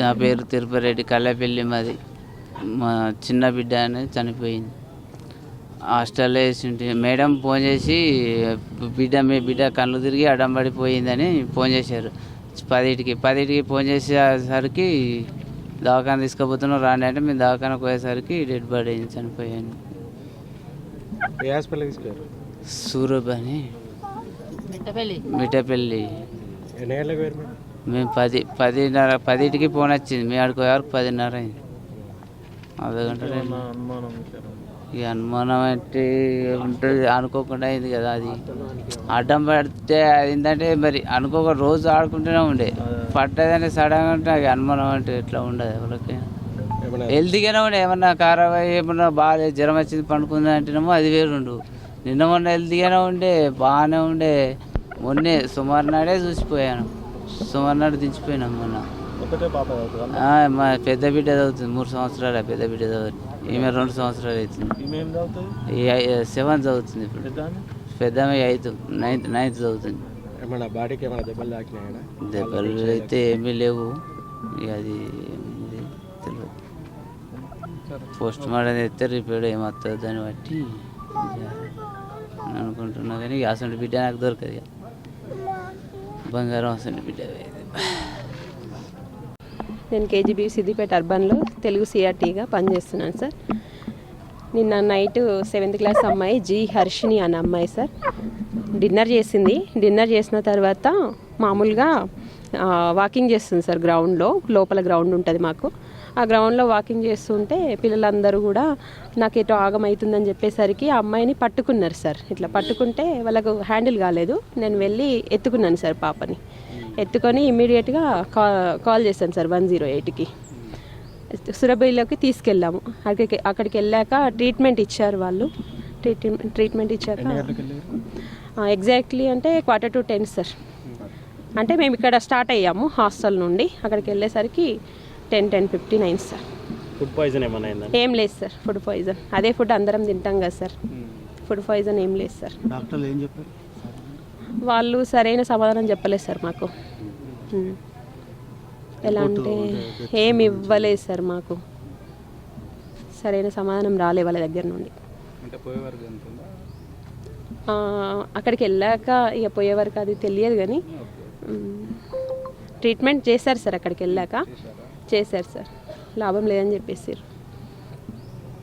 నా పేరు తిరుపతిరెడ్డి కళ్ళపల్లి మాది. మా చిన్న బిడ్డ అనేది చనిపోయింది. హాస్టల్లో వేసింటి. మేడం ఫోన్ చేసి బిడ్డ మీ బిడ్డ కళ్ళు తిరిగి అడ్డం పడిపోయిందని ఫోన్ చేశారు. పదిటికి పదిటికి ఫోన్ చేసేసరికి దవాఖాన తీసుకుపోతున్నాం రాండి అంటే మేము దవాఖానకు పోయేసరికి డెడ్ బాడీ అయింది చనిపోయాను. ఏ హాస్పిటల్ తీసుకెళ్ళారు సూరబ్ అని మిఠపల్లి ఎన్ని గంటలకు వేరు మీరు మేము పది పదిన్నర పదిటికి ఫోన్ వచ్చింది. మేము ఆడికి వరకు పదిన్నర అయింది. అర్ధ గంట ఈ అనుమానం అంటే ఉంటుంది. అనుకోకుండా అయింది కదా అది. అడ్డం పడితే అది ఏంటంటే మరి అనుకోక రోజు ఆడుకుంటూనే ఉండే. పడ్డదని సడన్గా అంటే అది అనుమానం అంటే ఎట్లా ఉండదు ఎవరికైనా హెల్తీగానే ఉండే. ఏమన్నా అయ్యి ఏమన్నా బాగా జ్వరం వచ్చింది పండుకుంది అంటేనేమో అది వేరుండు. నిన్న మొన్న హెల్తీగానే ఉండే బాగానే ఉండే. మొన్నే సుమారు నాడే చూసిపోయాను. సుమారు నాడు దించిపోయినాం మొన్న. మా పెద్ద బిడ్డ చదువుతుంది మూడు సంవత్సరాలే పెద్ద బిడ్డ చదువుతుంది. ఈమె రెండు సంవత్సరాలు అవుతుంది. ఏం చదువుతుంది? ఇప్పుడు. పెద్ద ఎయిత్ నైన్త్ నైన్త్ చదువుతుంది. దెబ్బలు అయితే ఏమీ లేవు. అది తెలియదు పోస్ట్ మార్టం చేస్తే రిపేర్ ఏమవుతుంది దాన్ని బట్టి అనుకుంటున్నా కానీ అసలు బిడ్డ నాకు దొరకదు ఇక. బంగారం అసలు బిడ్డ నేను కేజీబీ సిద్దిపేట అర్బన్లో తెలుగు సిఆర్టీగా పనిచేస్తున్నాను సార్. నిన్న నైట్ సెవెంత్ క్లాస్ అమ్మాయి జి హర్షిని అనే అమ్మాయి సార్. డిన్నర్ చేసింది. డిన్నర్ చేసిన తర్వాత మామూలుగా వాకింగ్ చేస్తుంది సార్ గ్రౌండ్లో లోపల గ్రౌండ్ ఉంటుంది మాకు. ఆ గ్రౌండ్లో వాకింగ్ చేస్తుంటే పిల్లలందరూ కూడా నాకు ఎటో ఆగమవుతుందని చెప్పేసరికి ఆ అమ్మాయిని పట్టుకున్నారు సార్. ఇట్లా పట్టుకుంటే వాళ్ళకు హ్యాండిల్ కాలేదు. నేను వెళ్ళి ఎత్తుకున్నాను సార్ పాపని. ఎత్తుకొని ఇమీడియట్గా కా కాల్ చేశాను సార్ వన్ జీరో ఎయిట్కి. సురబిలోకి తీసుకెళ్ళాము. అక్కడికి అక్కడికి వెళ్ళాక ట్రీట్మెంట్ ఇచ్చారు వాళ్ళు. ట్రీట్మెంట్ ట్రీట్మెంట్ ఇచ్చాక ఎగ్జాక్ట్లీ అంటే క్వార్టర్ టు టెన్ సార్. అంటే మేము ఇక్కడ స్టార్ట్ అయ్యాము హాస్టల్ నుండి. అక్కడికి వెళ్ళేసరికి ten ten fifty nine sir. Food poison ఏమైనా అయిందా? ఏం లేదు సార్ ఫుడ్ పాయిజన్. అదే ఫుడ్ అందరం తింటాం కదా సార్. ఫుడ్ పాయిజన్ ఏం లేదు సార్. డాక్టర్లు ఏం చెప్పారు? వాళ్ళు సరైన సమాధానం చెప్పలేదు సార్ మాకు. ఉమ్. ఎలా అంటే ఏమి ఇవ్వలేదు సార్ మాకు. సరైన సమాధానం రాలే వాళ్ళ దగ్గర నుండి. అక్కడికి వెళ్ళాక ఇక పోయే వరకు అది తెలియదు కానీ ట్రీట్మెంట్ చేశారు సార్ అక్కడికి వెళ్ళాక. చేశారు? సార్. లాభం లేదని చెప్పేసారు.